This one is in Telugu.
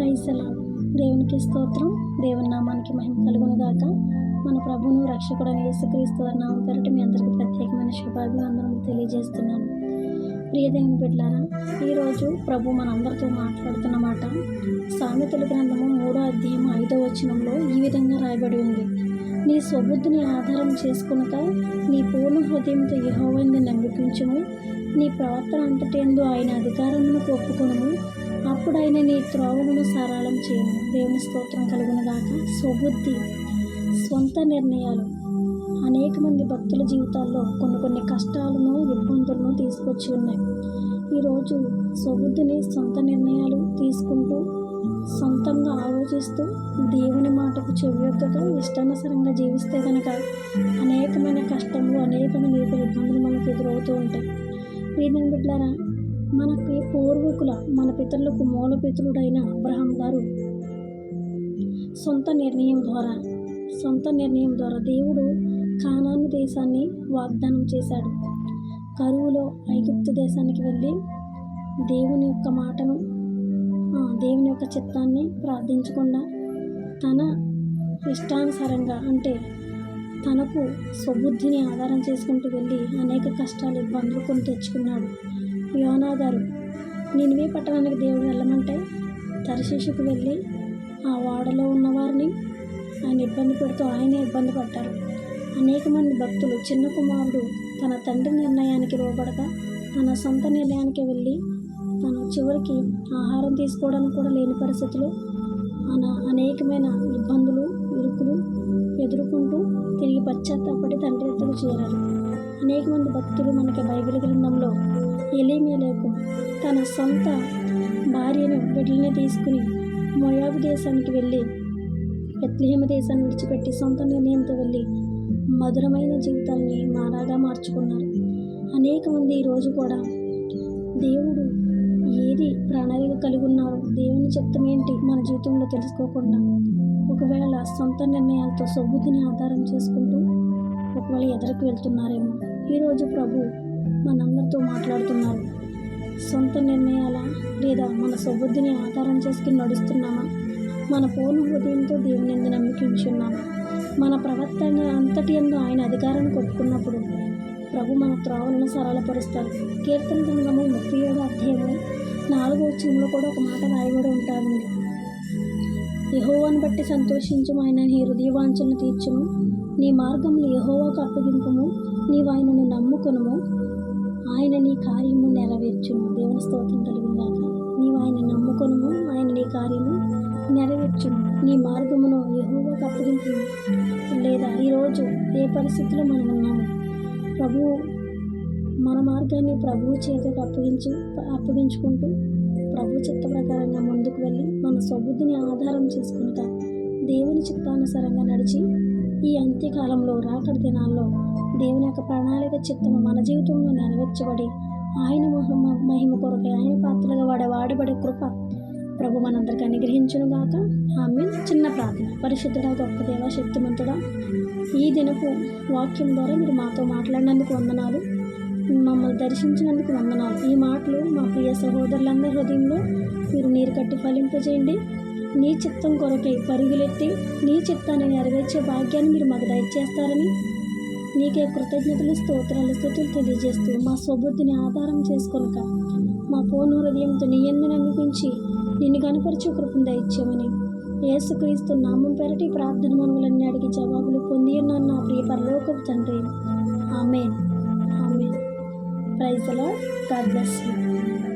ప్రైజలా దేవునికి స్తోత్రం దేవుని నామానికి మహిమ కలుగును గాక. మన ప్రభువును రక్షకుడని యేసుక్రీస్తు వారి నామం పేరట మీ అందరికీ ప్రత్యేకమైన శుభాభివందనం తెలియజేస్తున్నాను. ప్రియ దేవుని ఈరోజు ప్రభు మనందరితో మాట్లాడుతున్న మాట సామెతల గ్రంథము మూడో అధ్యాయం ఐదో వచనంలో ఈ విధంగా రాయబడి ఉంది. నీ స్వబుద్ధిని ఆధారం చేసుకునక నీ పూర్ణ హృదయంతో యహోవైంది నమ్మికించుము నీ ప్రవర్తన అంతటేందు ఆయన అధికారమును ఒప్పుకును అప్పుడు ఆయన నీ త్రోవలను సరళం చేయను. దేవుని స్తోత్రం కలుగునగాక స్వబుద్ధి సొంత నిర్ణయాలు. అనేక మంది భక్తుల జీవితాల్లో కొన్ని కొన్ని కష్టాలను ఇబ్బందులను తీసుకొచ్చి ఉన్నాయి. ఈరోజు స్వబుద్ధిని సొంత నిర్ణయాలు తీసుకుంటూ సొంతంగా ఆలోచిస్తూ దేవుని మాటకు చెవియొక్కగా ఇష్టానుసరంగా జీవిస్తే కనుక అనేకమైన కష్టములు అనేకమైన ఇబ్బందులు మనకు ఎదురవుతూ ఉంటాయి. ప్రియమైన బిడ్డారా మనకి పూర్వీకుల మన పితరులకు మూల పితరుడైన అబ్రహం గారు సొంత నిర్ణయం ద్వారా సొంత నిర్ణయం ద్వారా దేవుడు కానాను దేశాన్ని వాగ్దానం చేశాడు. కరువులో ఐగుప్తు దేశానికి వెళ్ళి దేవుని యొక్క మాటను దేవుని యొక్క చిత్తాన్ని ప్రార్థించకుండా తన ఇష్టానుసారంగా అంటే తనకు స్వబుద్ధిని ఆధారం చేసుకుంటూ వెళ్ళి అనేక కష్టాలు ఇబ్బందులు కొని తెచ్చుకున్నాడు. యోనా గారు నినివే పట్టణానికి దేవుడు వెళ్ళమంటే తరశీషుకు వెళ్ళి ఆ వాడలో ఉన్నవారిని ఆయన ఇబ్బంది పెడుతూ ఆయనే ఇబ్బంది పడ్డారు. అనేక మంది భక్తులు చిన్న కుమారుడు తన తండ్రి నిర్ణయానికి లోబడక తన సొంత నిర్ణయానికి వెళ్ళి తను చివరికి ఆహారం తీసుకోవడానికి కూడా లేని పరిస్థితులు అన అనేకమైన ఇబ్బందులు ఇరుకులు ఎదుర్కొంటూ తిరిగి పశ్చాత్తాపడి తండ్రి ఎద్దకు చేరారు. అనేక మంది భక్తులు మనకి బైబిల్ గ్రంథంలో ఎలీమేలేకు తన సొంత భార్యను బిడ్డల్ని తీసుకుని మొయాబు దేశానికి వెళ్ళి బెత్లెహేమ దేశాన్ని విడిచిపెట్టి సొంత నిర్ణయంతో వెళ్ళి మధురమైన జీవితాన్ని మారాగా మార్చుకున్నారు. అనేక మంది ఈరోజు కూడా దేవుడు ఏది ప్రణాళిక కలిగి ఉన్నారు దేవుని చిత్తం ఏంటి మన జీవితంలో తెలుసుకోకుండా ఒకవేళ సొంత నిర్ణయాలతో సొబ్బుద్ధిని ఆధారం చేసుకుంటూ ఒకవేళ ఎదరికి వెళ్తున్నారేమో. ఈరోజు ప్రభు మనందరితో మాట్లాడుతున్నారు సొంత నిర్ణయాల లేదా మన సొబుద్ధిని ఆధారం చేసుకుని నడుస్తున్నామా? మన పూర్ణ హృదయంతో దేవుని ఎందు నమ్మికించున్నామా? మన ప్రవర్తన అంతటి ఎందు ఆయన అధికారాన్ని కొట్టుకున్నప్పుడు ప్రభు మన త్రోవలను సరళపరుస్తారు కీర్తన గ్రంథము ముప్పై ఏడో అధ్యాయము నాలుగో వచ్చంలో కూడా ఒక మాట రాయబడి ఉంటారండి యహోవాను బట్టి సంతోషించు ఆయన నీ హృదయవాంఛలను తీర్చును. నీ మార్గములు యహోవాకు అప్పగింపుము. నీవు ఆయనను నమ్ముకును ఆయన నీ కార్యము నెరవేర్చును. దేవుని స్తోత్రం కలిగినాక నీవు ఆయన నమ్ముకును ఆయన నీ కార్యము నెరవేర్చును. నీ మార్గమును యహోవాకు అప్పగింపు లేదా ఈరోజు ఏ పరిస్థితిలో మనం ఉన్నాము? ప్రభువు మన మార్గాన్ని ప్రభువు చేతకు అప్పగించు అప్పగించుకుంటూ ప్రభు చిత్త ప్రకారంగా ముందుకు వెళ్ళి మన సొబుద్ధిని ఆధారం చేసుకుంటా దేవుని చిత్తానుసారంగా నడిచి ఈ అంత్యకాలంలో రాకడి దినాల్లో దేవుని యొక్క ప్రణాళిక చిత్తము మన జీవితంలో నెరవేర్చబడి ఆయన మహిమ మహిమ కొరకై ఆయన పాత్రగా వాడే వాడబడే కృప ప్రభు మనందరికీ అనుగ్రహించునుగాక ఆమె చిన్న ప్రార్థన. పరిశుద్ధుడా గొప్ప దేవ శక్తిమంతుడా ఈ దినపు వాక్యం ద్వారా మీరు మాతో మాట్లాడినందుకు వందనాలు. మమ్మల్ని దర్శించినందుకు వందనాలు. ఈ మాటలు మా ప్రియ సహోదరులందరి హృదయంలో మీరు నీరు కట్టి ఫలింపజేయండి. నీ చిత్తం కొరకై పరుగులెత్తి నీ చిత్తాన్ని నెరవేర్చే భాగ్యాన్ని మీరు మాకు దయచేస్తారని నీకే కృతజ్ఞతలు స్తోత్రాలు స్థుతులు తెలియజేస్తూ మా స్వబుద్ధిని ఆధారం చేసుకొనక మా పూర్ణ హృదయంతో నీ ఎందు నమ్మిపించి నిన్ను కనపరిచే కృపను దయచేయమని యేసుక్రీస్తు నామం పెరటి ప్రార్థన మనవులన్నీ అడిగి జవాబులు పొంది ఉన్నాను నా ప్రియ పరలోకపు తండ్రి. Amen. Amen. Praise Lord. God bless you.